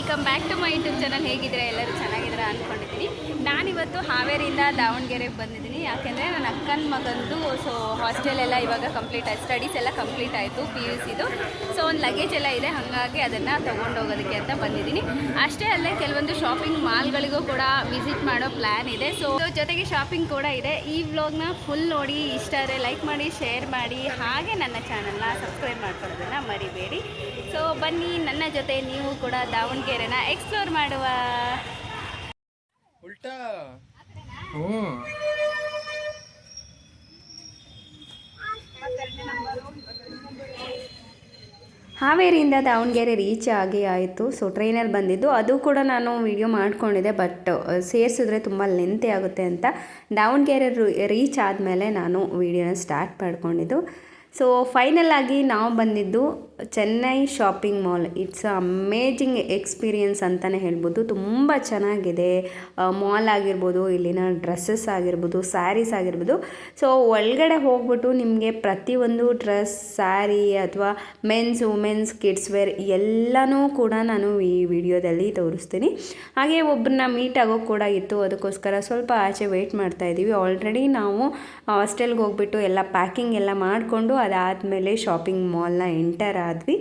Welcome back to my YouTube channel. ಹೇಗಿದ್ರೆ ಎಲ್ಲರೂ? ಚೆನ್ನಾಗಿದ್ದೀರಾ? ಅಂದ್ಕೊಂಡಿದ್ದೀನಿ. ನಾನಿವತ್ತು ಹಾವೇರಿಯಿಂದ ದಾವಣಗೆರೆಗೆ ಬಂದಿದ್ದೀನಿ. ಯಾಕೆಂದರೆ ನನ್ನ ಅಕ್ಕನ ಮಗಂದು ಸೊ ಹಾಸ್ಟೆಲ್ ಎಲ್ಲ ಇವಾಗ ಕಂಪ್ಲೀಟ್ ಆಯ್ತು. ಸ್ಟಡೀಸ್ ಎಲ್ಲ ಕಂಪ್ಲೀಟ್ ಆಯಿತು ಪಿ ಯು ಸಿದು ಸೊ ಒಂದು ಲಗೇಜ್ ಎಲ್ಲ ಇದೆ, ಹಾಗಾಗಿ ಅದನ್ನು ತೊಗೊಂಡೋಗೋದಕ್ಕೆ ಅಂತ ಬಂದಿದ್ದೀನಿ. ಅಷ್ಟೇ ಅಲ್ಲದೆ ಕೆಲವೊಂದು ಶಾಪಿಂಗ್ ಮಾಲ್ಗಳಿಗೂ ಕೂಡ ವಿಸಿಟ್ ಮಾಡೋ ಪ್ಲ್ಯಾನ್ ಇದೆ. ಸೊ ಜೊತೆಗೆ ಶಾಪಿಂಗ್ ಕೂಡ ಇದೆ. ಈ ವ್ಲಾಗ್ನ ಫುಲ್ ನೋಡಿ, ಇಷ್ಟ ಆದರೆ ಲೈಕ್ ಮಾಡಿ ಶೇರ್ ಮಾಡಿ, ಹಾಗೆ ನನ್ನ ಚಾನಲ್ನ ಸಬ್ಸ್ಕ್ರೈಬ್ ಮಾಡ್ಕೊಳ್ಳೋದನ್ನು ಮರಿಬೇಡಿ. ಸೊ ಬನ್ನಿ, ನನ್ನ ಜೊತೆ ನೀವು ಕೂಡ ದಾವಣಗೆರೆನ ಎಕ್ಸ್ಪ್ಲೋರ್ ಮಾಡುವ. ಹ್ಞೂ ಹಾವೇರಿಯಿಂದ ದಾವಣಗೆರೆ ರೀಚ್ ಆಗಿ ಆಯಿತು. ಸೊ ಟ್ರೈನಲ್ಲಿ ಬಂದಿದ್ದು. ಅದು ಕೂಡ ನಾನು ವಿಡಿಯೋ ಮಾಡ್ಕೊಂಡಿದ್ದೆ ಬಟ್ ಸೇರಿಸಿದ್ರೆ ತುಂಬ ಲೆಂತಿ ಆಗುತ್ತೆ ಅಂತ. ದಾವಣಗೆರೆ ರೀಚ್ ಆದಮೇಲೆ ನಾನು ವಿಡಿಯೋನ ಸ್ಟಾರ್ಟ್ ಮಾಡ್ಕೊಂಡಿದ್ದು. ಸೊ ಫೈನಲ್ ಆಗಿ ನಾವು ಬಂದಿದ್ದು Chennai shopping mall. It's amazing experience ಅಂತಲೇ ಹೇಳ್ಬೋದು. ತುಂಬ ಚೆನ್ನಾಗಿದೆ. ಮಾಲ್ ಆಗಿರ್ಬೋದು, ಇಲ್ಲಿನ ಡ್ರೆಸ್ಸಸ್ ಆಗಿರ್ಬೋದು ಸ್ಯಾರೀಸ್ ಆಗಿರ್ಬೋದು. ಸೊ ಒಳಗಡೆ ಹೋಗ್ಬಿಟ್ಟು ನಿಮಗೆ ಪ್ರತಿಯೊಂದು ಡ್ರೆಸ್ ಸ್ಯಾರಿ ಅಥವಾ ಮೆನ್ಸ್ ವುಮೆನ್ಸ್ ಕಿಡ್ಸ್ ವೇರ್ ಎಲ್ಲನೂ ಕೂಡ ನಾನು ಈ ವಿಡಿಯೋದಲ್ಲಿ ತೋರಿಸ್ತೀನಿ. ಹಾಗೆ ಒಬ್ಬರನ್ನ ಮೀಟ್ ಆಗೋಕ್ಕೆ ಕೂಡ ಇತ್ತು. ಅದಕ್ಕೋಸ್ಕರ ಸ್ವಲ್ಪ ಆಚೆ ವೆಯ್ಟ್ ಮಾಡ್ತಾ ಇದ್ದೀವಿ. ಆಲ್ರೆಡಿ ನಾವು ಹಾಸ್ಟೆಲ್ಗೆ ಹೋಗ್ಬಿಟ್ಟು ಎಲ್ಲ ಪ್ಯಾಕಿಂಗ್ ಎಲ್ಲ ಮಾಡಿಕೊಂಡು ಅದಾದಮೇಲೆ ಶಾಪಿಂಗ್ ಮಾಲ್ನ ಎಂಟರ್ ಆದ್ವಿ.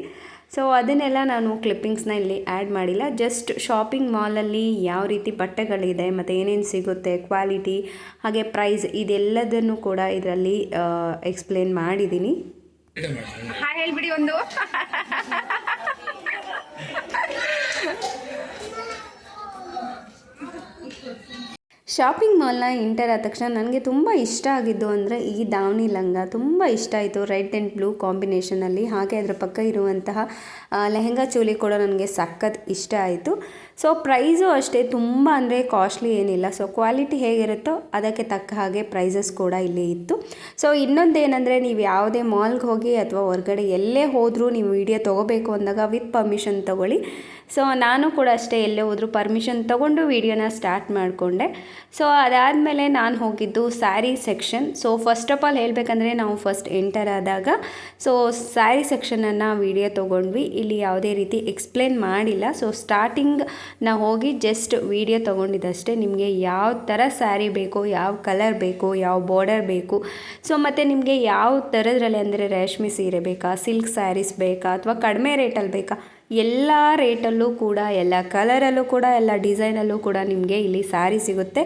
ಸೊ ಅದನ್ನೆಲ್ಲ ನಾನು ಕ್ಲಿಪ್ಪಿಂಗ್ಸ್ನ ಇಲ್ಲಿ ಆ್ಯಡ್ ಮಾಡಿಲ್ಲ. ಜಸ್ಟ್ ಶಾಪಿಂಗ್ ಮಾಲಲ್ಲಿ ಯಾವ ರೀತಿ ಬಟ್ಟೆಗಳಿದೆ ಮತ್ತು ಏನೇನು ಸಿಗುತ್ತೆ ಕ್ವಾಲಿಟಿ ಹಾಗೆ ಪ್ರೈಸ್ ಇದೆಲ್ಲದನ್ನು ಕೂಡ ಇದರಲ್ಲಿ ಎಕ್ಸ್ಪ್ಲೇನ್ ಮಾಡಿದ್ದೀನಿ ಹಾಯ್ ಹೇಳ್ಬಿಡಿ ಒಂದು. ಶಾಪಿಂಗ್ ಮಾಲ್ನ ಇಂಟರ್ ಆದ ತಕ್ಷಣ ನನಗೆ ತುಂಬ ಇಷ್ಟ ಆಗಿದ್ದು ಅಂದರೆ ಈ ದಾವಣಿ ಲಂಗ. ತುಂಬ ಇಷ್ಟ ಆಯಿತು ರೆಡ್ ಆ್ಯಂಡ್ ಬ್ಲೂ ಕಾಂಬಿನೇಷನಲ್ಲಿ ಹಾಗೆ ಅದರ ಪಕ್ಕ ಇರುವಂತಹ ಲೆಹೆಂಗಾ ಚೋಲಿ ಕೂಡ ನನಗೆ ಸಖತ್ ಇಷ್ಟ ಆಯಿತು. ಸೊ ಪ್ರೈಸು ಅಷ್ಟೇ. ತುಂಬ ಅಂದರೆ ಕಾಸ್ಟ್ಲಿ ಏನಿಲ್ಲ. ಸೊ ಕ್ವಾಲಿಟಿ ಹೇಗಿರುತ್ತೋ ಅದಕ್ಕೆ ತಕ್ಕ ಹಾಗೆ ಪ್ರೈಸಸ್ ಕೂಡ ಇಲ್ಲಿ ಇತ್ತು. ಸೊ ಇನ್ನೊಂದೇನೆಂದರೆ ನೀವು ಯಾವುದೇ ಮಾಲ್ಗೆ ಹೋಗಿ ಅಥವಾ ಹೊರಗಡೆ ಎಲ್ಲೇ ಹೋದರೂ ನೀವು ವಿಡಿಯೋ ತೊಗೋಬೇಕು ಅಂದಾಗ ವಿತ್ ಪರ್ಮಿಷನ್ ತೊಗೊಳ್ಳಿ. ಸೊ ನಾನು ಕೂಡ ಅಷ್ಟೇ ಎಲ್ಲೇ ಹೋದರೂ ಪರ್ಮಿಷನ್ ತೊಗೊಂಡು ವೀಡಿಯೋನ ಸ್ಟಾರ್ಟ್ ಮಾಡಿಕೊಂಡೆ. ಸೊ ಅದಾದಮೇಲೆ ನಾನು ಹೋಗಿದ್ದು sari section so first of all ಹೇಳಬೇಕಂದ್ರೆ ನಾವು ಫಸ್ಟ್ ಎಂಟರ್ ಆದಾಗ ಸೊ ಸ್ಯಾರಿ ಸೆಕ್ಷನನ್ನು ವೀಡಿಯೋ ತೊಗೊಂಡ್ವಿ. ಇಲ್ಲಿ ಯಾವುದೇ ರೀತಿ ಎಕ್ಸ್ಪ್ಲೇನ್ ಮಾಡಿಲ್ಲ. ಸೊ ಸ್ಟಾರ್ಟಿಂಗ್ ನಾವು ಹೋಗಿ ಜಸ್ಟ್ ವೀಡಿಯೋ ತೊಗೊಂಡಿದ್ದಷ್ಟೇ. ನಿಮಗೆ ಯಾವ ಥರ ಸ್ಯಾರಿ ಬೇಕು, ಯಾವ ಕಲರ್ ಬೇಕು, ಯಾವ ಬಾರ್ಡರ್ ಬೇಕು. ಸೊ ಮತ್ತು ನಿಮಗೆ ಯಾವ ಥರದ್ರಲ್ಲಿ ಅಂದರೆ ರೇಷ್ಮೆ ಸೀರೆ ಬೇಕಾ ಸಿಲ್ಕ್ ಸ್ಯಾರೀಸ್ ಬೇಕಾ, ಅಥವಾ ಕಡಿಮೆ ರೇಟಲ್ಲಿ ಬೇಕಾ? ಎಲ್ಲ ರೇಟಲ್ಲೂ ಕೂಡ ಎಲ್ಲ ಕಲರಲ್ಲೂ ಕೂಡ ಎಲ್ಲ ಡಿಸೈನಲ್ಲೂ ಕೂಡ ನಿಮಗೆ ಇಲ್ಲಿ ಸ್ಯಾರಿ ಸಿಗುತ್ತೆ.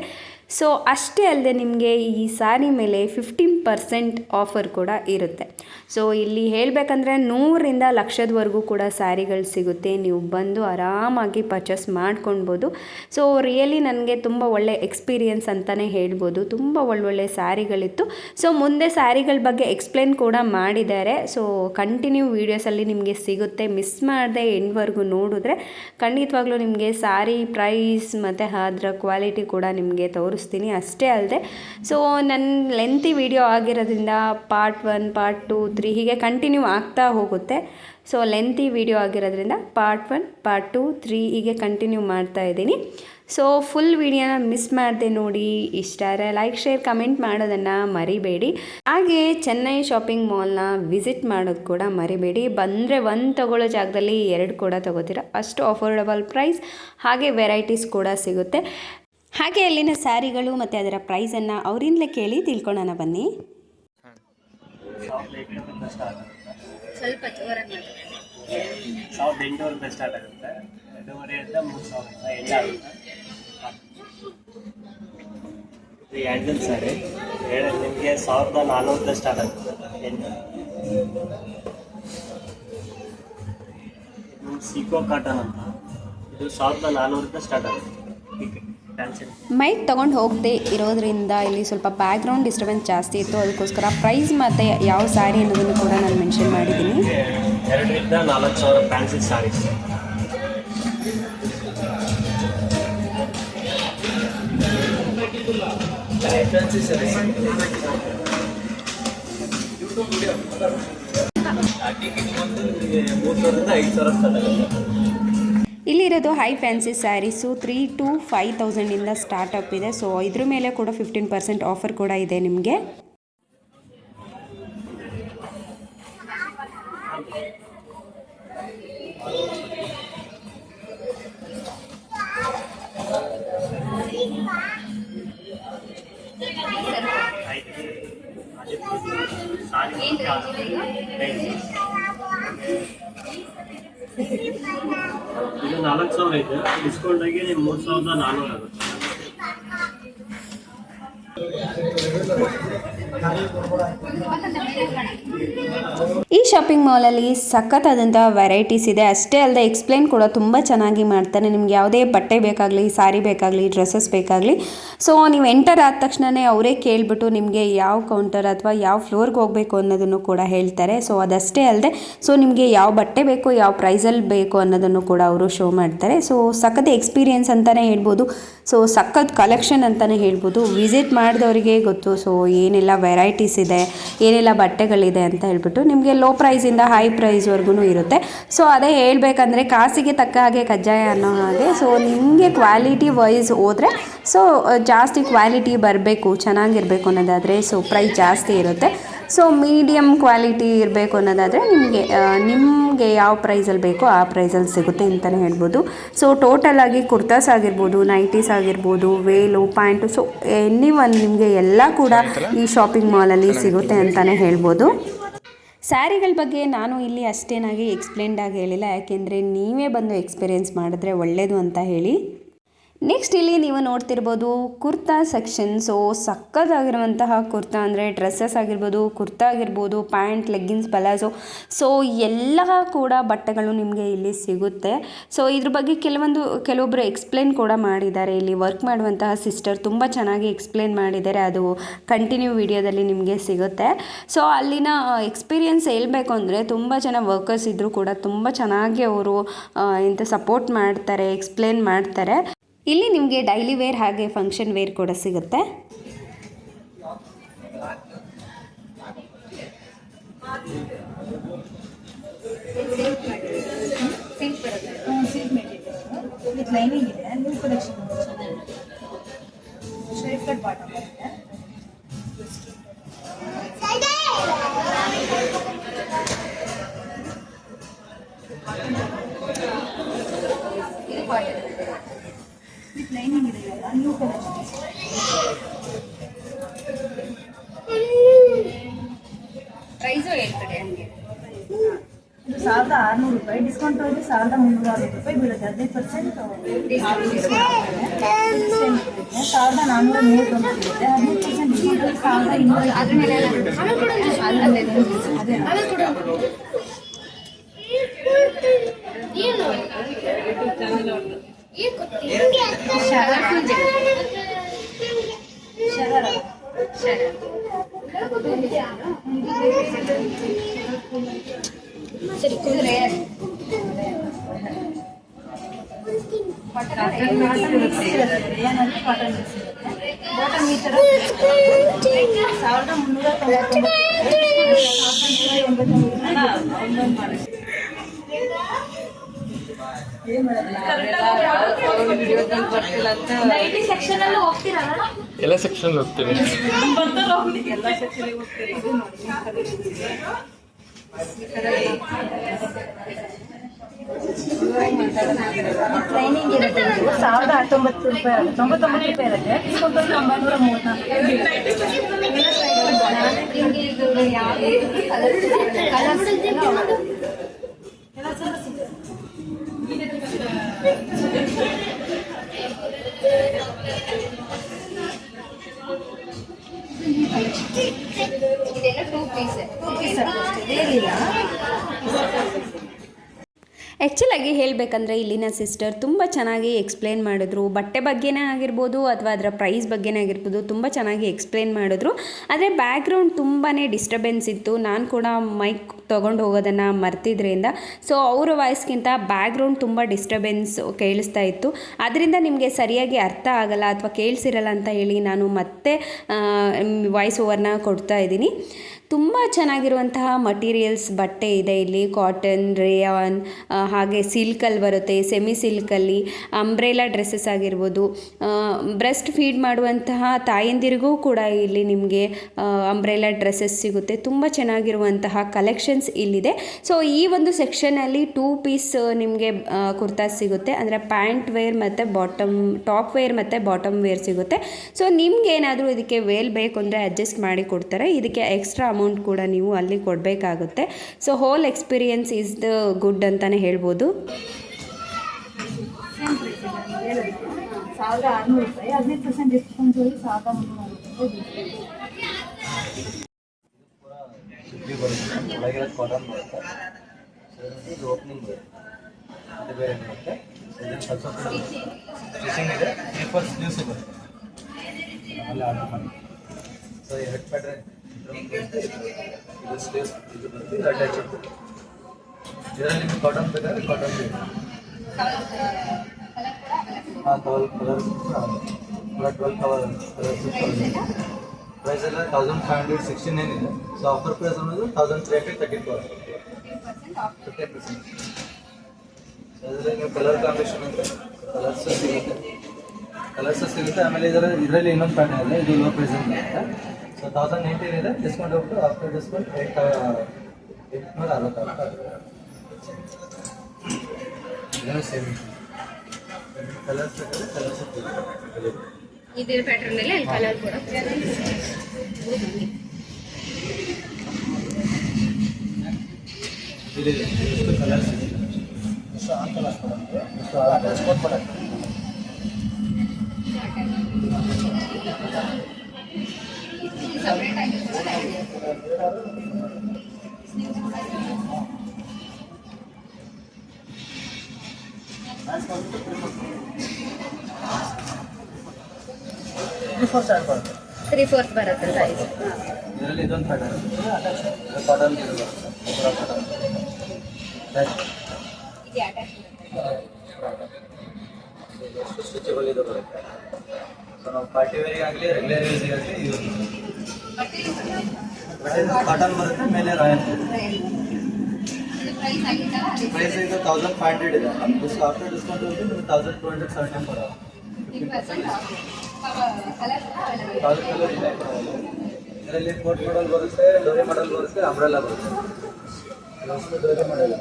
ಸೊ ಅಷ್ಟೇ ಅಲ್ಲದೆ ನಿಮಗೆ ಈ ಸ್ಯಾರಿ ಮೇಲೆ ಫಿಫ್ಟೀನ್ ಪರ್ಸೆಂಟ್ ಆಫರ್ ಕೂಡ ಇರುತ್ತೆ. ಸೊ ಇಲ್ಲಿ ಹೇಳಬೇಕಂದ್ರೆ ನೂರಿಂದ ಲಕ್ಷದವರೆಗೂ ಕೂಡ ಸ್ಯಾರಿಗಳು ಸಿಗುತ್ತೆ. ನೀವು ಬಂದು ಆರಾಮಾಗಿ ಪರ್ಚೇಸ್ ಮಾಡ್ಕೊಳ್ಬೋದು. ಸೊ ರಿಯಲಿ ನನಗೆ ತುಂಬ ಒಳ್ಳೆ ಎಕ್ಸ್ಪೀರಿಯನ್ಸ್ ಅಂತಲೇ ಹೇಳ್ಬೋದು. ತುಂಬ ಒಳ್ಳೊಳ್ಳೆ ಸ್ಯಾರಿಗಳಿತ್ತು ಸೊ ಮುಂದೆ ಸ್ಯಾರಿಗಳ ಬಗ್ಗೆ ಎಕ್ಸ್ಪ್ಲೇನ್ ಕೂಡ ಮಾಡಿದ್ದಾರೆ. ಸೊ ಕಂಟಿನ್ಯೂ ವೀಡಿಯೋಸಲ್ಲಿ ನಿಮಗೆ ಸಿಗುತ್ತೆ. ಮಿಸ್ ಮಾಡದೆ ಎಂಡ್ವರೆಗೂ ನೋಡಿದ್ರೆ ಖಂಡಿತವಾಗ್ಲೂ ನಿಮಗೆ ಸ್ಯಾರಿ ಪ್ರೈಸ್ ಮತ್ತು ಅದರ ಕ್ವಾಲಿಟಿ ಕೂಡ ನಿಮಗೆ ತೋರಿಸ್ತೀನಿ. ಅಷ್ಟೇ ಅಲ್ಲದೆ ಸೊ ನನ್ನ ಲೆಂತಿ ವಿಡಿಯೋ ಆಗಿರೋದ್ರಿಂದ part one part two three ಹೀಗೆ ಕಂಟಿನ್ಯೂ ಆಗ್ತಾ ಹೋಗುತ್ತೆ. ಸೊ ಲೆಂತಿ ವಿಡಿಯೋ ಆಗಿರೋದ್ರಿಂದ part one part two three ಹೀಗೆ ಕಂಟಿನ್ಯೂ ಮಾಡ್ತಾ ಇದ್ದೀನಿ. ಸೊ ಫುಲ್ ವಿಡಿಯೋನ ಮಿಸ್ ಮಾಡದೆ ನೋಡಿ, ಇಷ್ಟ ಆದರೆ ಲೈಕ್ ಶೇರ್ ಕಮೆಂಟ್ ಮಾಡೋದನ್ನು ಮರಿಬೇಡಿ. ಹಾಗೆ ಚೆನ್ನೈ ಶಾಪಿಂಗ್ ಮಾಲ್ನ ವಿಸಿಟ್ ಮಾಡೋದು ಕೂಡ ಮರಿಬೇಡಿ. ಬಂದರೆ ಒಂದು ತಗೊಳ್ಳೋ ಜಾಗದಲ್ಲಿ ಎರಡು ಕೂಡ ತಗೋತೀರ. ಅಷ್ಟು ಅಫೋರ್ಡಬಲ್ ಪ್ರೈಸ್ ಹಾಗೆ ವೆರೈಟೀಸ್ ಕೂಡ ಸಿಗುತ್ತೆ. ಹಾಗೆ ಅಲ್ಲಿನ ಸ್ಯಾರಿಗಳು ಮತ್ತು ಅದರ ಪ್ರೈಸನ್ನು ಅವರಿಂದಲೇ ಕೇಳಿ ತಿಳ್ಕೊಳ್ಳೋಣ ಬನ್ನಿ. ಸ್ವಲ್ಪ ಸಾವಿರದ ಸ್ಟಾರ್ಟ್ ಆಗುತ್ತೆ. ಎರಡೂವರೆಯಿಂದ ಮೂರು ಸಾವಿರ ಎಲ್ಲ ಆಗುತ್ತೆ. ಇದು ಹ್ಯಾಂಡಲ್ ಸಾರಿ ಹೇಳ ನಿಮಗೆ ಸಾವಿರದ ನಾನ್ನೂರಿಂದ ಸ್ಟಾರ್ಟ್ ಆಗುತ್ತೆ. ಎಂಟು. ಸೀಕೋ ಕಾಟನ್ ಅಂತ. ಇದು ಸಾವಿರದ ನಾನ್ನೂರಿಂದ ಸ್ಟಾರ್ಟ್ ಆಗುತ್ತೆ. ಮೈಕ್ ತೊಗೊಂಡು ಹೋಗದೆ ಇರೋದ್ರಿಂದ ಇಲ್ಲಿ ಸ್ವಲ್ಪ ಬ್ಯಾಕ್ಗ್ರೌಂಡ್ ಡಿಸ್ಟರ್ಬೆನ್ಸ್ ಜಾಸ್ತಿ ಇತ್ತು. ಅದಕ್ಕೋಸ್ಕರ ಪ್ರೈಸ್ ಮತ್ತು ಯಾವ ಸ್ಯಾರಿ ಅನ್ನೋದನ್ನು ಕೂಡ ನಾನು ಮೆನ್ಷನ್ ಮಾಡಿದ್ದೀನಿ. ಎರಡರಿಂದ ನಾಲ್ಕು ಸಾವಿರ ಫ್ಯಾನ್ಸಿ ಸಾರೀಸ್ ಮೂರು ಸಾವಿರದಿಂದ ಐದು ಸಾವಿರ ಸ್ಟಾರ್ಟ್ ಆಗುತ್ತೆ. ಇಲ್ಲಿರೋದು high fancy saris three to five ತೌಸಂಡಿಂದ start ಇದೆ ಸೊ ಇದ್ರ ಮೇಲೆ ಕೂಡ ಫಿಫ್ಟೀನ್ ಪರ್ಸೆಂಟ್ ಆಫರ್ ಕೂಡ ಇದೆ ನಿಮಗೆ. ನಾಲ್ಕು ಸಾವಿರ ಐತೆ ಡಿಸ್ಕೌಂಟ್ ಆಗಿ ನಿಮ್ಗೆ ಮೂರು ಸಾವಿರದ ನಾನ್ನೂರು ಆಗುತ್ತೆ. ಈ ಶಾಪಿಂಗ್ ಮಾಲಲ್ಲಿ ಸಖತ್ತಾದಂಥ ವೆರೈಟೀಸ್ ಇದೆ. ಅಷ್ಟೇ ಅಲ್ಲದೆ ಎಕ್ಸ್ಪ್ಲೇನ್ ಕೂಡ ತುಂಬ ಚೆನ್ನಾಗಿ ಮಾಡ್ತಾನೆ ನಿಮ್ಗೆ ಯಾವುದೇ ಬಟ್ಟೆ ಬೇಕಾಗಲಿ, ಸಾರಿ ಬೇಕಾಗಲಿ ಡ್ರೆಸ್ಸಸ್ ಬೇಕಾಗಲಿ. ಸೊ ನೀವು ಎಂಟರ್ ಆದ ತಕ್ಷಣವೇ ಅವರೇ ಕೇಳಿಬಿಟ್ಟು ನಿಮಗೆ ಯಾವ ಕೌಂಟರ್ ಅಥವಾ ಯಾವ ಫ್ಲೋರ್ಗೆ ಹೋಗಬೇಕು ಅನ್ನೋದನ್ನು ಕೂಡ ಹೇಳ್ತಾರೆ. ಸೊ ಅದಷ್ಟೇ ಅಲ್ಲದೆ ಸೊ ನಿಮಗೆ ಯಾವ ಬಟ್ಟೆ ಬೇಕು, ಯಾವ ಪ್ರೈಸಲ್ಲಿ ಬೇಕು ಅನ್ನೋದನ್ನು ಕೂಡ ಅವರು ಶೋ ಮಾಡ್ತಾರೆ. ಸೊ ಸಖತ್ ಎಕ್ಸ್ಪೀರಿಯನ್ಸ್ ಅಂತಲೇ ಹೇಳ್ಬೋದು. ಸೊ ಸಖತ್ ಕಲೆಕ್ಷನ್ ಅಂತಲೇ ಹೇಳ್ಬೋದು. ವಿಸಿಟ್ ಮಾಡಿದವರಿಗೆ ಗೊತ್ತು. ಸೊ ಏನೆಲ್ಲ ವೆರೈಟೀಸ್ ಇದೆ, ಏನೆಲ್ಲ ಬಟ್ಟೆಗಳಿದೆ ಅಂತ ಹೇಳ್ಬಿಟ್ಟು ನಿಮಗೆ ಲೋ ಪ್ರೈಸಿಂದ ಹೈ ಪ್ರೈಸ್ವರೆಗೂ ಇರುತ್ತೆ. ಸೊ ಅದೇ ಹೇಳಬೇಕಂದ್ರೆ ಕಾಸಿಗೆ ತಕ್ಕ ಹಾಗೆ ಕಜ್ಜಾಯ ಅನ್ನೋ ಹಾಗೆ. ಸೊ ನಿಮಗೆ ಕ್ವಾಲಿಟಿ ವೈಸ್ ಹೋದರೆ ಸೊ ಜಾಸ್ತಿ ಕ್ವಾಲಿಟಿ ಬರಬೇಕು, ಚೆನ್ನಾಗಿರಬೇಕು ಅನ್ನೋದಾದರೆ ಸೊ ಪ್ರೈಸ್ ಜಾಸ್ತಿ ಇರುತ್ತೆ. ಸೊ ಮೀಡಿಯಮ್ ಕ್ವಾಲಿಟಿ ಇರಬೇಕು ಅನ್ನೋದಾದರೆ ನಿಮಗೆ ನಿಮಗೆ ಯಾವ ಪ್ರೈಸಲ್ಲಿ ಬೇಕೋ ಆ ಪ್ರೈಸಲ್ಲಿ ಸಿಗುತ್ತೆ ಅಂತಲೇ ಹೇಳ್ಬೋದು. ಸೊ ಟೋಟಲ್ ಆಗಿ ಕುರ್ತಾಸ್ ಆಗಿರ್ಬೋದು ನೈಟೀಸ್ ಆಗಿರ್ಬೋದು veil pant so any one ನಿಮಗೆ ಎಲ್ಲ ಕೂಡ ಈ ಶಾಪಿಂಗ್ ಮಾಲಲ್ಲಿ ಸಿಗುತ್ತೆ ಅಂತಲೇ ಹೇಳ್ಬೋದು. ಸ್ಯಾರಿಗಳ ಬಗ್ಗೆ ನಾನು ಇಲ್ಲಿ ಅಷ್ಟೇನಾಗಿ ಎಕ್ಸ್ಪ್ಲೇನ್ಡ್ ಆಗಿ ಹೇಳಿಲ್ಲ. ಯಾಕೆಂದರೆ ನೀವೇ ಬಂದು ಎಕ್ಸ್ಪೀರಿಯೆನ್ಸ್ ಮಾಡಿದ್ರೆ ಒಳ್ಳೆಯದು ಅಂತ ಹೇಳಿ. ನೆಕ್ಸ್ಟ್ ಇಲ್ಲಿ ನೀವು ನೋಡ್ತಿರ್ಬೋದು ಕುರ್ತಾ ಸೆಕ್ಷನ್ ಸೊ ಸಕ್ಕದಾಗಿರುವಂತಹ ಕುರ್ತಾ ಅಂದರೆ ಡ್ರೆಸ್ಸಸ್ ಆಗಿರ್ಬೋದು, ಕುರ್ತಾ ಆಗಿರ್ಬೋದು ಪ್ಯಾಂಟ್ ಲೆಗ್ಗಿನ್ಸ್ ಪಲಾಜೋ ಸೊ ಎಲ್ಲ ಕೂಡ ಬಟ್ಟೆಗಳು ನಿಮಗೆ ಇಲ್ಲಿ ಸಿಗುತ್ತೆ. ಸೊ ಇದ್ರ ಬಗ್ಗೆ ಕೆಲವೊಂದು ಕೆಲವೊಬ್ಬರು ಎಕ್ಸ್ಪ್ಲೇನ್ ಕೂಡ ಮಾಡಿದ್ದಾರೆ. ಇಲ್ಲಿ ವರ್ಕ್ ಮಾಡುವಂತಹ ಸಿಸ್ಟರ್ ತುಂಬ ಚೆನ್ನಾಗಿ ಎಕ್ಸ್ಪ್ಲೇನ್ ಮಾಡಿದ್ದಾರೆ. ಅದು ಕಂಟಿನ್ಯೂ ವಿಡಿಯೋದಲ್ಲಿ ನಿಮಗೆ ಸಿಗುತ್ತೆ. ಸೊ ಅಲ್ಲಿನ ಎಕ್ಸ್ಪೀರಿಯನ್ಸ್ ಹೇಳ್ಬೇಕು ಅಂದರೆ ತುಂಬ ಜನ ವರ್ಕರ್ಸ್ ಇದ್ದರೂ ಕೂಡ ತುಂಬ ಚೆನ್ನಾಗಿ ಅವರು ಇಂಥ ಸಪೋರ್ಟ್ ಮಾಡ್ತಾರೆ ಎಕ್ಸ್ಪ್ಲೇನ್ ಮಾಡ್ತಾರೆ. ಇಲ್ಲಿ ನಿಮಗೆ ಡೈಲಿ ವೇರ್ ಹಾಗೆ ಫಂಕ್ಷನ್ ವೇರ್ ಕೂಡ ಸಿಗುತ್ತೆ. ಲೈನಿಂಗ್ ಇದೆ new collection straight cut bottom with lining ಇದೆ ಇವಾಗ ನ್ಯೂ ಕಲೆಕ್ಷನ್ ಪ್ರೈಸು ಹೇಳ್ತಾರೆ ಹಂಗೆ. ಇದು ಸಾವಿರದ ಆರುನೂರು ರೂಪಾಯಿ. ಡಿಸ್ಕೌಂಟ್ ಹೋಗಿ ಸಾವಿರದ ಮುನ್ನೂರ ಅರವತ್ತು ರೂಪಾಯಿ ಬೀಳುತ್ತೆ. ಹದಿನೈದು ಪರ್ಸೆಂಟ್ ಸಾವಿರದ ನಾನ್ನೂರ ಮೂವತ್ತೊಂಬತ್ತು ಬೀಳುತ್ತೆ. ಹದಿನೈದು ಪರ್ಸೆಂಟ್ ಸಾವಿರದ ಇನ್ನೂರ ಅದೇ ಶರಾರ ಸರಿ ಕುದುರೆ ಕಾಟನ್ ಮಿಕ್ಸ್ ಇರುತ್ತೆ ಏನಾದ್ರು ಕಾಟನ್ ಮಿಕ್ಸ್ ಇರುತ್ತೆ ನೈಟಿ ಸೆಕ್ಷನ್ ಅಲ್ಲೂ ಹೋಗ್ತೀರಲ್ಲ ಎಲ್ಲ ಸೆಕ್ಷನ್ ಹೋಗ್ತೀವಿ ಎಲ್ಲ ಸೆಕ್ಷನ್ ಹೋಗ್ತೀರಿ? ಇದು ನೋಡಿ ಈ ಥರ ಇದೆ. ಈ ಥರ ಟ್ರೈನಿಂಗ್ ಇರುತ್ತೆ. ಇದು ಸಾವಿರದ ಹತ್ತೊಂಬತ್ತು ರೂಪಾಯಿ ಆಗುತ್ತೆ ತೊಂಬತ್ತೊಂಬತ್ತು ರೂಪಾಯಿ ಇರುತ್ತೆ ಡಿಸ್ಕೌಂಟ್ ಹೋಗಿ ಒಂಬೈನೂರ ಮೂವತ್ನಾಲ್ಕು ಟೂ ಪೀಸ್ ಅಷ್ಟೇ ಏನಿಲ್ಲ ಆ್ಯಕ್ಚುಲಾಗಿ ಹೇಳಬೇಕಂದ್ರೆ ಇಲ್ಲಿನ ಸಿಸ್ಟರ್ ತುಂಬ ಚೆನ್ನಾಗಿ ಎಕ್ಸ್ಪ್ಲೇನ್ ಮಾಡಿದ್ರು. ಬಟ್ಟೆ ಬಗ್ಗೆನೇ ಆಗಿರ್ಬೋದು ಅಥವಾ ಅದರ ಪ್ರೈಸ್ ಬಗ್ಗೆನೇ ಆಗಿರ್ಬೋದು ತುಂಬ ಚೆನ್ನಾಗಿ ಎಕ್ಸ್ಪ್ಲೇನ್ ಮಾಡಿದ್ರು. ಆದರೆ ಬ್ಯಾಕ್ಗ್ರೌಂಡ್ ತುಂಬಾ ಡಿಸ್ಟರ್ಬೆನ್ಸ್ ಇತ್ತು. ನಾನು ಕೂಡ ಮೈಕ್ ತೊಗೊಂಡು ಹೋಗೋದನ್ನು ಮರ್ತಿದ್ರಿಂದ. ಸೊ ಅವರ ವಾಯ್ಸ್ಗಿಂತ ಬ್ಯಾಕ್ಗ್ರೌಂಡ್ ತುಂಬ ಡಿಸ್ಟರ್ಬೆನ್ಸ್ ಕೇಳಿಸ್ತಾ ಇತ್ತು. ಅದರಿಂದ ನಿಮಗೆ ಸರಿಯಾಗಿ ಅರ್ಥ ಆಗಲ್ಲ ಅಥವಾ ಕೇಳಿಸಿರಲ್ಲ ಅಂತ ಹೇಳಿ ನಾನು ಮತ್ತೆ ವಾಯ್ಸ್ ಓವರ್ನ ಕೊಡ್ತಾ ಇದ್ದೀನಿ. ತುಂಬ ಚೆನ್ನಾಗಿರುವಂತಹ ಮಟೀರಿಯಲ್ಸ್ ಬಟ್ಟೆ ಇದೆ ಇಲ್ಲಿ ಕಾಟನ್ ರೇಯಾನ್ ಹಾಗೆ ಸಿಲ್ಕಲ್ಲಿ ಬರುತ್ತೆ ಸೆಮಿ ಸಿಲ್ಕಲ್ಲಿ ಅಂಬ್ರೆಲಾ ಡ್ರೆಸ್ಸಸ್ ಆಗಿರ್ಬೋದು. ಬ್ರೆಸ್ಟ್ ಫೀಡ್ ಮಾಡುವಂತಹ ತಾಯಂದಿರಿಗೂ ಕೂಡ ಇಲ್ಲಿ ನಿಮಗೆ ಅಂಬ್ರೆಲಾ ಡ್ರೆಸ್ಸಸ್ ಸಿಗುತ್ತೆ. ತುಂಬ ಚೆನ್ನಾಗಿರುವಂತಹ ಕಲೆಕ್ಷನ್ಸ್ ಇಲ್ಲಿದೆ. ಸೊ ಈ ಒಂದು ಸೆಕ್ಷನಲ್ಲಿ ಟೂ ಪೀಸ್ ನಿಮಗೆ ಕುರ್ತಾ ಸಿಗುತ್ತೆ. ಅಂದರೆ ಪ್ಯಾಂಟ್ ವೇರ್ ಮತ್ತು ಬಾಟಮ್ ಟಾಪ್ ವೇರ್ ಮತ್ತು ಬಾಟಮ್ ವೇರ್ ಸಿಗುತ್ತೆ. ಸೊ ನಿಮ್ಗೆ ಏನಾದರೂ ಇದಕ್ಕೆ ವೇಲ್ ಬೇಕು ಅಂದರೆ ಅಡ್ಜಸ್ಟ್ ಮಾಡಿ ಕೊಡ್ತಾರೆ. ಇದಕ್ಕೆ ಎಕ್ಸ್ಟ್ರಾ ಅಮೌಂಟ್ ಅಮೌಂಟ್ ಕೂಡ ನೀವು ಅಲ್ಲಿ ಕೊಡಬೇಕಾಗುತ್ತೆ. So whole experience is the good ಅಂತಲೇ ಹೇಳ್ಬೋದು. ಸಾವಿರದ ರೂಪಾಯಿ. ಹದಿನೈದು ಪರ್ಸೆಂಟ್ ಡಿಸ್ಕೌಂಟ್ ಸಾವಿರದ ಮುನ್ನೂರು ರೂಪಾಯಿ ಬೇರೆ ಸೊ ಎರಡು ಪ್ಯಾಟ್ರನ್ ಇದು ಇದು ಅಟ್ಯಾಚ್ ಇದರಲ್ಲಿ ನಿಮಗೆ ಕಾಟನ್ ಬೇಕಾದ್ರೆ ಕಾಟನ್ ಬೇಕು ಹಾಂ cover colour twelve cover price ಎಲ್ಲ thousand five hundred sixty nine ಇದೆ ಸೊ ಆಫರ್ ಪ್ರೈಸ್ ಅನ್ನೋದು thousand three hundred thirty four fifty ಅದರಲ್ಲಿ ನೀವು ಕಲರ್ ಕಾಂಬಿನೇಷನ್ ಅಂದರೆ ಕಲರ್ಸ್ ಸಿಗುತ್ತೆ ಕಲರ್ಸ್ ಸಿಗುತ್ತೆ ಆಮೇಲೆ ಇದರ ಇದರಲ್ಲಿ ಇನ್ನೊಂದು ಪ್ಯಾಟರ್ನ್ ಇದೆ ಇದು ಲೋ ಪ್ರೈಸ್ ಅಂತ ಸೊ ತೌಸಂಡ್ ನೈನ್ಟೀನ್ ಇದೆ ಡಿಸ್ಕೌಂಟ್ ಹೋಗ್ಬಿಟ್ಟು ಆಫ್ಟರ್ ಡಿಸ್ಕೌಂಟ್ ಏಟ್ ಎಂಟುನೂರ ಅರವತ್ತಾರು ಇದನ್ನು ಸೇಮ್ ಕಲರ್ಸ್ ಬೇಕಾದ್ರೆ ಕಲರ್ಸ್ ಸಿಗುತ್ತೆ ಇದೇ ಪ್ಯಾಟರ್ನಲ್ಲಿ ಅಲ್ಲಿ ಕಲರ್ ಕೂಡ ಇದೆ ಎಷ್ಟು ಕಲರ್ಸ್ ಇದೆ ಎಷ್ಟು ಆ ಕಲರ್ಸ್ ಬರುತ್ತೆ ಎಷ್ಟು ಆ ಕಲರ್ಸ್ ಬರುತ್ತೆ ತ್ರೀ ಫೋರ್ ಸ್ಟಾರ್ಟ್ ಬರುತ್ತೆ ತ್ರೀ ಫೋರ್ತ್ ಬರುತ್ತೆ ಸೈಜ್ ಇದರಲ್ಲಿ ಇದೊಂದು ಪ್ಯಾಟರ್ನ್ ಕಾಟನ್ ಇದು ಬರುತ್ತೆ ಪೂರ ಕಾಟನ್ ಎಷ್ಟು ಸ್ಟಿಚಬಲ್ ಇದು ಬರುತ್ತೆ ಸೊ ನಾವು ಪಾರ್ಟಿ ವೇರಿಗೆ ಆಗಲಿ ರೆಗ್ಯುಲರ್ ಯೂಸಿಗೆ ಆಗಲಿ ಯೂಸ್ ಕಾಟನ್ ಬರುತ್ತೆ ಮೇಲೆ ರಾಯಲ್ ಪ್ರೈಸ್ ಇದು ತೌಸಂಡ್ ಫೈವ್ ಹಂಡ್ರೆಡ್ ಇದೆ ಡಿಸ್ ಆಫ್ಟರ್ ಡಿಸ್ಕೌಂಟ್ ಹೋಗಿ ನಿಮಗೆ ತೌಸಂಡ್ ಟು ಹಂಡ್ರೆಡ್ ಸೆವೆಂಟೀನ್ ಬರೋ ಕಲರ್ ಕಲರ್ ಇದೆ ಇದರಲ್ಲಿ ಕೋಟ್ ಮಾಡಲ್ ಬರುತ್ತೆ ಡೋರಿ ಮಾಡಲ್ ಬರುತ್ತೆ ಅಂಬ್ರೆಲಾ ಬರುತ್ತೆ ಇದೊಂದು ಡೋರಿ ಮಾಡಲ್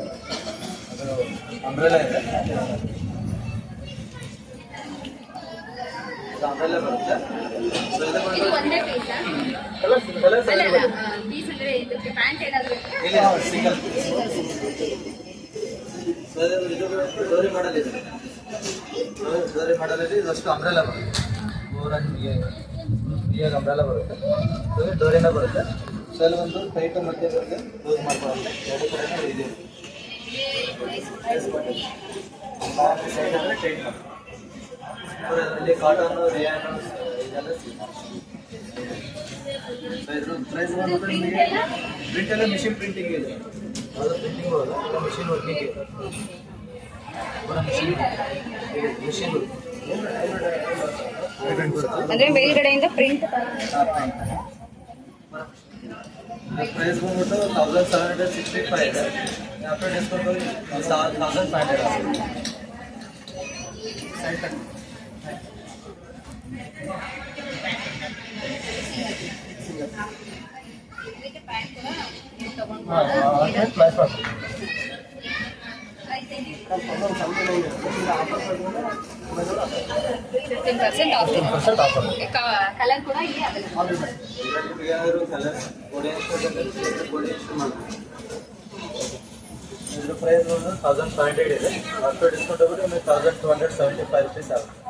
ಅದು ಅಂಬ್ರೆಲಾ ಇದೆ ಅಂಬ್ರೆಲಾ ಬರುತ್ತೆ ಸೊ ಇದು ಕಲರ್ಸ್ ಕಲರ್ಸ್ ಇಲ್ಲ ಸಿಂಗಲ್ ಇದು ಡೋರಿ ಮಾಡಲ್ ಇದೆ ಡೋರಿ- ಮಾಡಲಲ್ಲಿ ಇದಷ್ಟು ಅಂಬ್ರೆಲಾ ಬರುತ್ತೆ ಮೂರ ಈಗ ಅಂಬ್ರೆಲಾ ಬರುತ್ತೆ ಸೊ ಡೋರಿನ ಬರುತ್ತೆ ಸೊ ಅಲ್ಲಿ ಒಂದು ಟೈಟ್ ಮತ್ತೆ ಬರುತ್ತೆ ಯೂಸ್ ಮಾಡ್ಕೊಳ್ಳೋದು ಎರಡು ಕಡೆ ಇದೆ ಟೈಟ್ ಅದರಲ್ಲಿ ಕಾಟನ್ ರಿಯಾನು ಇದೆಲ್ಲ ಸಿಗುತ್ತೆ ಸೊ ಇದ್ರ ಪ್ರೈಸ್ ಬಂದ್ಬಿಟ್ಟು ನಿಮಗೆ ಪ್ರಿಂಟ್ ಎಲ್ಲ ಮಿಷಿನ್ ಪ್ರಿಂಟಿಂಗ್ ಇದೆ ಯಾವುದೋ ಪ್ರಿಂಟಿಂಗ್ ಬರೋದು ಎಲ್ಲ ಮಿಷಿನ್ ವರ್ಕಿಂಗ್ ಇದೆ ಪೂರ ಮಿಷಿನ್ ಮಿಷಿನ್ ಅಂದ್ರೆ ಮೇಲ್ಗಡೆಯಿಂದ ಪ್ರಿಂಟ್ ಪ್ರೈಸ್ ಬಂದ್ಬಿಟ್ಟು thousand seven hundred sixty five ಇದೆ ಆಫ್ಟರ್ ಡಿಸ್ಕೌಂಟ್ ಹೋಗಿ ತೌಸಂಡ್ ಫೈವ್ ಹಂಡ್ರೆಡ್ ಆಗುತ್ತೆ ಕಲರ್ ಕೂಡ ಇಲ್ಲಿ ಅವೈಲೇಬಲ್ ಏನಾದರೂ ಕಲರ್ಸ್ ಗೋಡೆ ಎಷ್ಟು ಗೋಡೆ ಎಷ್ಟು ಮಾಡ್ಬೋದು ಇದ್ರ ಪ್ರೈಸ್ ಒಂದು ತೌಸಂಡ್ ಫೈವ್ ಹಂಡ್ರೆಡ್ ಇದೆ ಆಫ್ಟರ್ ಡಿಸ್ಕೌಂಟ್ ಹೋಗ್ಬಿಟ್ಟು ನಿಮಗೆ thousand two hundred seventy five rupees ಆಗುತ್ತೆ ಇವೆಲ್ಲ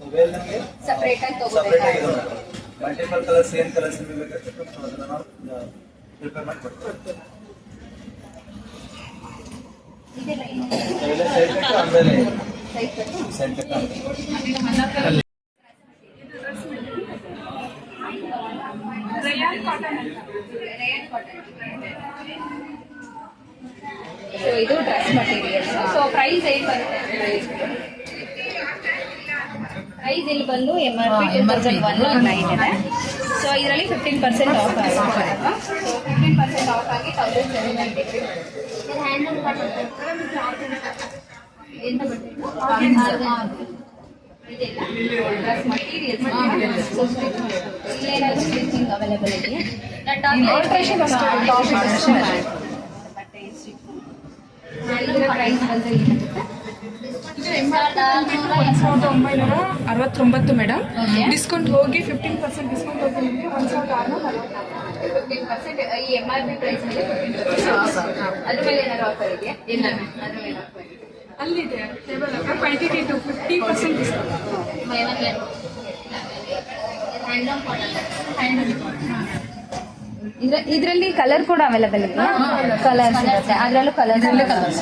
ನಮಗೆ ಸಪ್ರೇಟ್ ಆಗಿ ಸಪ್ರೇಟ್ ಆಗಿ ತಗೋಬೇಕಾಗುತ್ತೆ ಮಲ್ಟಿಪಲ್ ಕಲರ್ಸ್ ಏನು ಕಲರ್ಸ್ ಬೇಕಾಗುತ್ತೆ ಅದನ್ನು ನಾವು ಪ್ರಿಪೇರ್ ಮಾಡಿ ಕೊಡ್ತೀವಿ ಇವೆಲ್ಲ ಸೈಡ್ ಕಟ್ಟು ಆಮೇಲೆ ಸೈಡ್ ಕಟ್ಟು ಸೊ ಇದು ಡ್ರೆಸ್ ಮಟೀರಿಯಲ್ ಸೊ ಪ್ರೈಸ್ ಏನು ಬರುತ್ತೆ? ಪ್ರೈಸ್ ಇಲ್ಲಿ ಬಂದು M R P two thousand one nine ಇದೆ ಸೊ ಇದರಲ್ಲಿ ಫಿಫ್ಟೀನ್ ಪರ್ಸೆಂಟ್ ಆಫ್ ಆಗುತ್ತೆ. ಸೊ ಫಿಫ್ಟೀನ್ ಪರ್ಸೆಂಟ್ ಆಫ್ ಆಗಿ ತೌಸಂಡ್ ಸೆವೆನ್ ಹಂಡ್ರೆಡ್ ಎಂತ ಡ್ರೆಸ್ ಮಟೀರಿಯಲ್ಸ್ ಇಲ್ಲೇನಾದರೂ ಸ್ಟಿಚಿಂಗ್ ಅವೈಲೇಬಲ್ ಇದೆಯಾ ಆಲ್ಟ್ರೇಷನ್ ಬಟ್ಟೆ ಇದರ ಪ್ರೈಸ್ ಬಂದು ಏನಾಗುತ್ತೆ? ಸಾವಿರದ ಒಂಬೈನೂರ ಅರವತ್ತೊಂಬತ್ತು ಮೇಡಮ್. ಡಿಸ್ಕೌಂಟ್ ಹೋಗಿ ಫಿಫ್ಟೀನ್ ಪರ್ಸೆಂಟ್ ಡಿಸ್ಕೌಂಟ್ ಹೋಗಿ ನಿಮಗೆ ಒಂದು ಸಾವಿರದ ಆರುನೂರ ನಲವತ್ನಾಲ್ಕು ಫಿಫ್ಟೀನ್ ಪರ್ಸೆಂಟ್ ಈ ಎಂ ಆರ್ ಪಿ ಪ್ರೈಸ್ ಮೇಲೆ ಅದ್ರ ಮೇಲೆ ಏನಾದ್ರು ಆಫರ್ ಇದೆಯಾ? ಇಲ್ಲ. ಅದ್ರ ಮೇಲೆ ಆಫರ್ ಅಲ್ಲಿದೆ ಟೇಬಲ್ ಹತ್ರ quantity two fifty percent discount ಇದ್ರ ಇದರಲ್ಲಿ ಕಲರ್ ಕೂಡ ಅವೈಲೇಬಲ್ ಇದೆ ಕಲರ್ ಇರುತ್ತೆ. ಅದರಲ್ಲೂ ಕಲರ್ ಕಲರ್ಸ್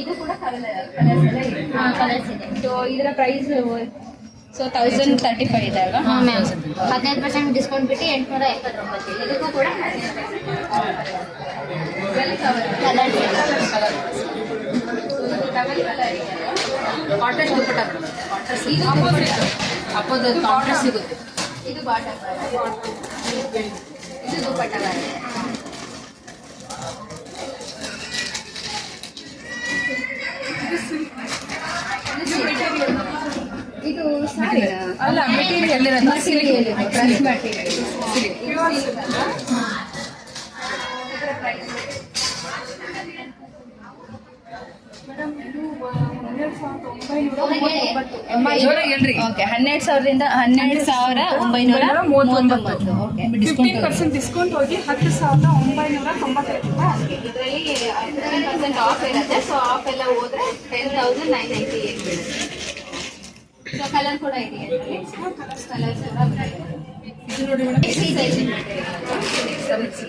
ಇದು ಕೂಡ ಕಲರ್ಸ್ ಇದೆ ಸೊ ಇದರ price so thousand thirty five ಇದೆ ಅಲ್ವಾ ಹದಿನೈದು ಪರ್ಸೆಂಟ್ ಡಿಸ್ಕೌಂಟ್ ಬಿಟ್ಟು ಎಂಟುನೂರ ಎಪ್ಪತ್ತೊಂಬತ್ತು ಇದಕ್ಕೂ ಕೂಡ ದುಪ್ಪಟ್ಟ ಇದು ಅಪ್ಪದ ಸಿಗುತ್ತೆ ಇದು ಇದು ದುಪ್ಪಟ್ಟ ಓಕೆ ಹನ್ನೆರಡು ಸಾವಿರದಿಂದ ಹನ್ನೆರಡು ಸಾವಿರ ಒಂಬೈನೂರ ಮೂವತ್ತೊಂಬತ್ತು. ಓಕೆ ಫಿಫ್ಟೀನ್ ಪರ್ಸೆಂಟ್ ಡಿಸ್ಕೌಂಟ್ ಹೋಗಿ ಹತ್ತು ಸಾವಿರದ ಒಂಬೈನೂರ ತೊಂಬತ್ತೈದು ರೂಪಾಯಿ ಇದರಲ್ಲಿ ಪರ್ಸೆಂಟ್ ಆಫ್ ಇರುತ್ತೆ. ಸೊ ಆಫ್ ಎಲ್ಲ ಹೋದ್ರೆ ten thousand nine ninety eight ಬೀಳುತ್ತೆ. ಕಲರ್ ಕೂಡ ಇದೆ ಕಲರ್ಸ್ ಕೂಡ ಬರುತ್ತೆ. ಎಷ್ಟು size ಇದೆ?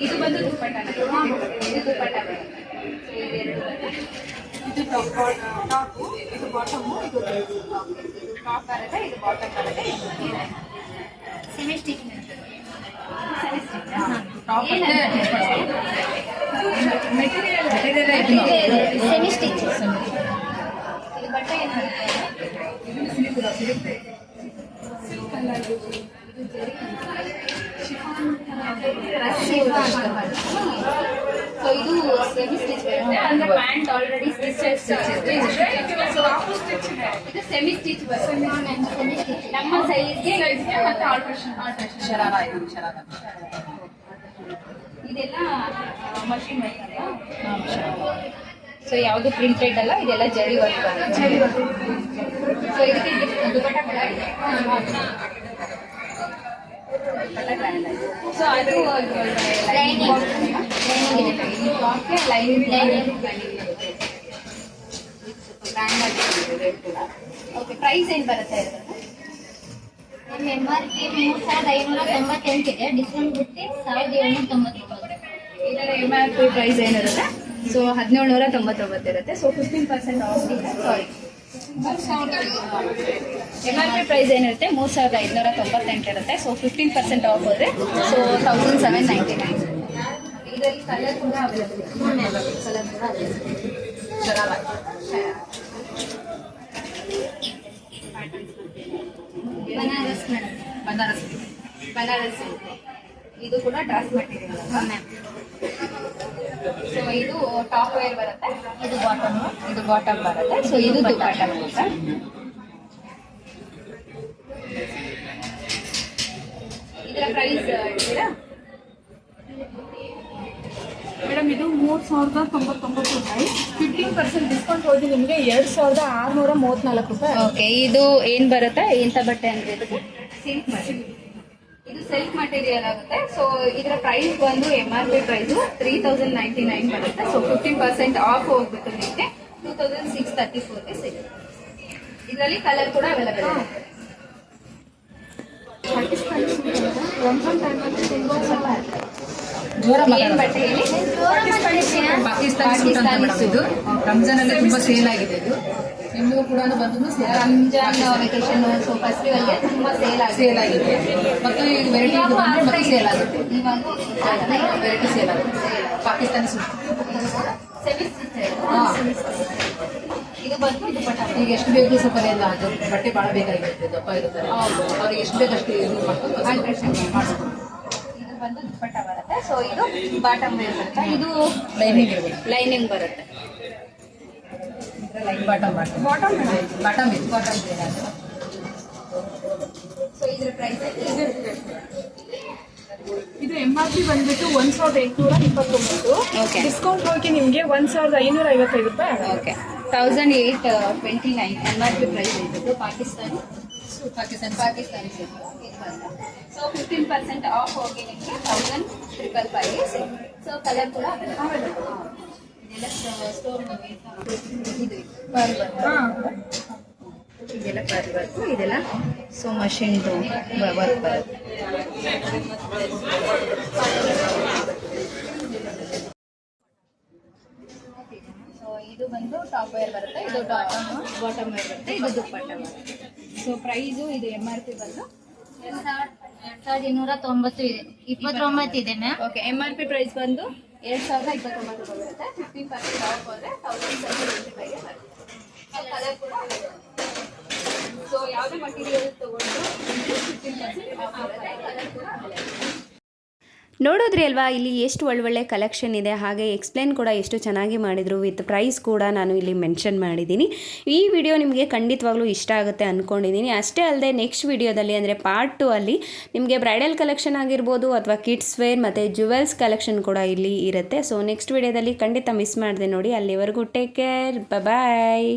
ಇದು ಬಂದು ದುಪ್ಪಟ್ಟ ಇದು ದುಪ್ಪಟ್ಟ ಬರುತ್ತೆ. So ಇದೆರಡು ಬರುತ್ತೆ. ಇದು ಟಾಪು ಇದು ಬಾಟಮು ಇದು ಇದು ಟಾಪ್ ಬರುತ್ತೆ ಇದು ಬಾಟಮ್ ಬರುತ್ತೆ ಇದು semi stitch material semi stitch ಇದು ಬಟ್ಟೆ ಸೊ ಇದು ಸೆಮಿ ಸ್ಟಿಚ್ ಅಂದ್ರೆ ಪ್ಯಾಂಟ್ ಆಲ್ರೆಡಿ ಸ್ಟಿಚ್ ಇದು ಸೆಮಿ ಸ್ಟಿಚ್ ನಮ್ಮ ಸೈಜ್ಗೆ ಮತ್ತೆ ಆಲ್ಟ್ರೇಷನ್ ಶರಾರ ಇದು ಇದೆಲ್ಲ ಮಷಿನ್ ವರ್ಕ್ ಸೊ ಯಾವುದು ಪ್ರಿಂಟೆಡ್ ಅಲ್ಲ ಇದೆಲ್ಲ ಜರಿ ವರ್ಕ್ ಜರಿ ವರ್ಕ್ ಸೊ ಇದಕ್ಕೆ ದುಪಟ್ಟ ಸೊ ಅದು ಲೈನಿಂಗ್ ಲೈನಿಂಗ್ ಲೈನಿಂಗ್ ಬ್ರ್ಯಾಂಡ್ ಆಗಿ ರೇಟ್ ಕೂಡ ಓಕೆ ಪ್ರೈಸ್ ಏನು ಬರುತ್ತೆ ನಮ್ಮ ಎಂ ಆರ್ ಪಿ ಮೂರು ಸಾವಿರದ ಐನೂರ ತೊಂಬತ್ತೆಂಟಿದೆ. ಡಿಸ್ಕೌಂಟ್ ಬಿಟ್ಟು ಸಾವಿರದ ಏಳ್ನೂರ ತೊಂಬತ್ತೊಂಬತ್ತು. ಇದರ ಎಂ ಆರ್ ಪಿ ಪ್ರೈಸ್ ಏನಿರುತ್ತೆ? ಸೊ ಹದಿನೇಳುನೂರ ತೊಂಬತ್ತೊಂಬತ್ತು ಇರುತ್ತೆ so fifteen percent off sorry M R P price ಏನಿರುತ್ತೆ? ಮೂರು ಸಾವಿರದ ಐದುನೂರ ತೊಂಬತ್ತೆಂಟು ಇರುತ್ತೆ ಸೊ ಫಿಫ್ಟೀನ್ ಪರ್ಸೆಂಟ್ ಆಫ್ ಹೋದರೆ so thousand seven ninety nine ಇದರಲ್ಲಿ ಕಲರ್ ಕೂಡ available colour Banaras madam. Banaras. Banaras ಇದು ಕೂಡ ಡ್ರೆಸ್ ಮೆಟೀರಿಯಲ್ ಸೊ ಇದು ಟಾಪ್ ವೇರ್ ಬರುತ್ತೆ? ಇದು ಬಾಟಮ್ ಇದು ಬಾಟಮ್ ಬರುತ್ತೆ. ಸೊ ಇದು ಬಾಟಮ್ ಬರುತ್ತೆ. ಇದರ ಪ್ರೈಸ್ ಹೇಳ್ತೀರಾ? ಮೇಡಮ್ ಇದು ಮೂರು ಸಾವಿರದ ತೊಂಬತ್ತೊಂಬತ್ತು ರೂಪಾಯಿ. ಫಿಫ್ಟೀನ್ ಪರ್ಸೆಂಟ್ ಡಿಸ್ಕೌಂಟ್ ಹೋಗಿ ನಿಮಗೆ ಎರಡು ಸಾವಿರದ ಆರುನೂರ ಮೂವತ್ತ್ನಾಲ್ಕು ರೂಪಾಯಿ ಓಕೆ ಇದು ಏನ್ ಬರುತ್ತೆ? ಎಂಥ ಬಟ್ಟೆ ಅಂದ್ರೆ ಸಿಲ್ಕ್ ಇದು ಸಿಲ್ಕ್ ಮಟೀರಿಯಲ್ ಆಗುತ್ತೆ. ಸೊ ಇದರ ಪ್ರೈಸ್ ಬಂದು M R P price three thousand ninety nine ಬರುತ್ತೆ. ಸೊ ಫಿಫ್ಟೀನ್ ಪರ್ಸೆಂಟ್ ಆಫ್ ಹೋಗ್ಬಿಟ್ಟು ನಿಮಗೆ ಟೂ ತೌಸಂಡ್ ಸಿಕ್ಸ್ ತರ್ಟಿ ಫೋರ್ಗೆ ಸಿಗುತ್ತೆ. ಇದರಲ್ಲಿ ಕಲರ್ ಕೂಡ ಅವೈಲಬಲ್ ಏನ್ ಬಟ್ಟೆ ಹೇಳಿ. ಪಾಕಿಸ್ತಾನಿ ಸೂಟ್ ಅಂತ ಮೇಡಮ್ ಇದು. ರಂಜಾನ್ ಅಲ್ಲಿ ತುಂಬಾ ಸೇಲ್ ಆಗಿದೆ ಇದು. ನಿಮಗೂ ಕೂಡ ಬಂದು ರಂಜಾನ್ ವೆಕೇಶನ್ ಸೊ ಫೆಸ್ಟಿವಲ್ಗೆ ತುಂಬಾ ಸೇಲ್ ಆಗಿದೆ. ಸೇಲ್ ಆಗಿದೆ. ಮತ್ತು ಈ ವೆರೈಟಿ ಇದು ಮತ್ತೆ ಸೇಲ್ ಆಗುತ್ತೆ ಇವಾಗ ವೆರೈಟಿ ಸೇಲ್ ಆಗುತ್ತೆ ಪಾಕಿಸ್ತಾನಿ ಸೂಟ್ ಸೆಮಿ ಸ್ಟಿಚ್ ಹಾ ಇದು ಬಂದು ದುಪಟ್ಟ ಈಗ ಎಷ್ಟು ಬೇಕು ಸ್ವಲ್ಪ ಎಲ್ಲ ಅದು ಬಟ್ಟೆ ಭಾಳ ಬೇಕಾಗಿರುತ್ತೆ ದಪ್ಪ ಇರುತ್ತೆ ಅವ್ರಿಗೆ ಎಷ್ಟು ಬೇಕು ಅಷ್ಟು ಇದು ಮಾಡ್ಕೊಂಡು ಮಾಡಿಸ್ಕೊಂಡು ಇದು ಬಂದು ದುಪ್ಪಟ್ಟ ಬರುತ್ತೆ. ಸೊ ಇದು ಬಾಟಮ್ ಬರುತ್ತೆ. ಇದು ಲೈನಿಂಗ್ ಲೈನಿಂಗ್ ಬರುತ್ತೆ. Line bottom bottom bottom bottom ಇದು ಬಾಟಮ್ ಸೊ ಇದ್ರ ಪ್ರೈಸ್ ಇದು ಎಂ ಆರ್ ಪಿ ಬಂದ್ಬಿಟ್ಟು ಒಂದ್ ಸಾವಿರದ ಎಂಟುನೂರ ಇಪ್ಪತ್ತೊಂಬತ್ತು. Okay. ಡಿಸ್ಕೌಂಟ್ ಹೋಗಿ ನಿಮಗೆ ಒಂದ್ ಸಾವಿರದ ಐನೂರ ಐವತ್ತೈದು ರೂಪಾಯಿ ಆಗುತ್ತೆ. Okay thousand eight twenty nine M R P price ಇದ್ದು Pakistani. Pakistan. Pakistani so fifteen percent off ಹೋಗಿ ನಿಮಗೆ thousand triple five so colour ಕೂಡ ಇದೆಲ್ಲ ಸ್ಟೋರ್ ಇದು ಇದೆಲ್ಲ ಪರ್ ವರ್ಕು ಇದೆಲ್ಲ ಸೊ ಮಷಿನ್ದು ವರ್ಕ್ ಇದು ಬಂದು ಟಾಪ್ ವೇರ್ ಬರುತ್ತೆ, ಇದು ಬಾಟಮ್ ಬಾಟಮ್ ವೇರ್ ಬರುತ್ತೆ, ಇದು ದುಪ್ಪಟ್ಟ ಬರುತ್ತೆ. ಸೊ ಪ್ರೈಸು ಇದು ಎಂ ಆರ್ ಪಿ ಬಂದು ಎರಡ್ ಸಾವಿರದ ಇನ್ನೂರ ತೊಂಬತ್ತು ಇದೆ. ಇಪ್ಪತ್ತೊಂಬತ್ತು ಇದೆ okay M R P price ಬಂದು ಎರಡು ಸಾವಿರದ ಇಪ್ಪತ್ತೊಂಬತ್ತು ಬರುತ್ತೆ. ಫಿಫ್ಟಿ ಪರ್ಸೆಂಟ್ ಆಫ್ ಹೋದರೆ ತೌಸಂಡ್ ಸೆವೆನ್ ಟ್ವೆಂಟಿ ಬರುತ್ತೆ. ಕಲರ್ ಕೂಡ ಸೊ ಯಾವುದೇ ಮಟೀರಿಯಲ್ ತೊಗೊಂಡು ಫಿಫ್ಟೀನ್ ಪರ್ಸೆಂಟ್ ಆಫ್ ಬರುತ್ತೆ ಕಲರ್ ಕೂಡ ನೋಡಿದ್ರಿ ಅಲ್ವಾ, ಇಲ್ಲಿ ಎಷ್ಟು ಒಳ್ಳೊಳ್ಳೆ ಕಲೆಕ್ಷನ್ ಇದೆ, ಹಾಗೆ ಎಕ್ಸ್ಪ್ಲೇನ್ ಕೂಡ ಎಷ್ಟು ಚೆನ್ನಾಗಿ ಮಾಡಿದರು ವಿತ್ ಪ್ರೈಸ್ ಕೂಡ ನಾನು ಇಲ್ಲಿ ಮೆನ್ಷನ್ ಮಾಡಿದ್ದೀನಿ. ಈ ವಿಡಿಯೋ ನಿಮಗೆ ಖಂಡಿತವಾಗ್ಲೂ ಇಷ್ಟ ಆಗುತ್ತೆ ಅಂದ್ಕೊಂಡಿದ್ದೀನಿ ಅಷ್ಟೇ ಅಲ್ಲದೆ ನೆಕ್ಸ್ಟ್ ವಿಡಿಯೋದಲ್ಲಿ ಅಂದರೆ ಪಾರ್ಟ್ ಟು ಅಲ್ಲಿ, ನಿಮಗೆ ಬ್ರೈಡಲ್ ಕಲೆಕ್ಷನ್ ಆಗಿರ್ಬೋದು, ಅಥವಾ ಕಿಡ್ಸ್ ವೇರ್ ಮತ್ತು ಜುವೆಲ್ಸ್ ಕಲೆಕ್ಷನ್ ಕೂಡ ಇಲ್ಲಿ ಇರುತ್ತೆ. ಸೊ ನೆಕ್ಸ್ಟ್ ವಿಡಿಯೋದಲ್ಲಿ ಖಂಡಿತ ಮಿಸ್ ಮಾಡಿದೆ ನೋಡಿ. ಅಲ್ಲಿವರೆಗೂ ಟೇಕ್ ಕೇರ್ ಬಾಯ್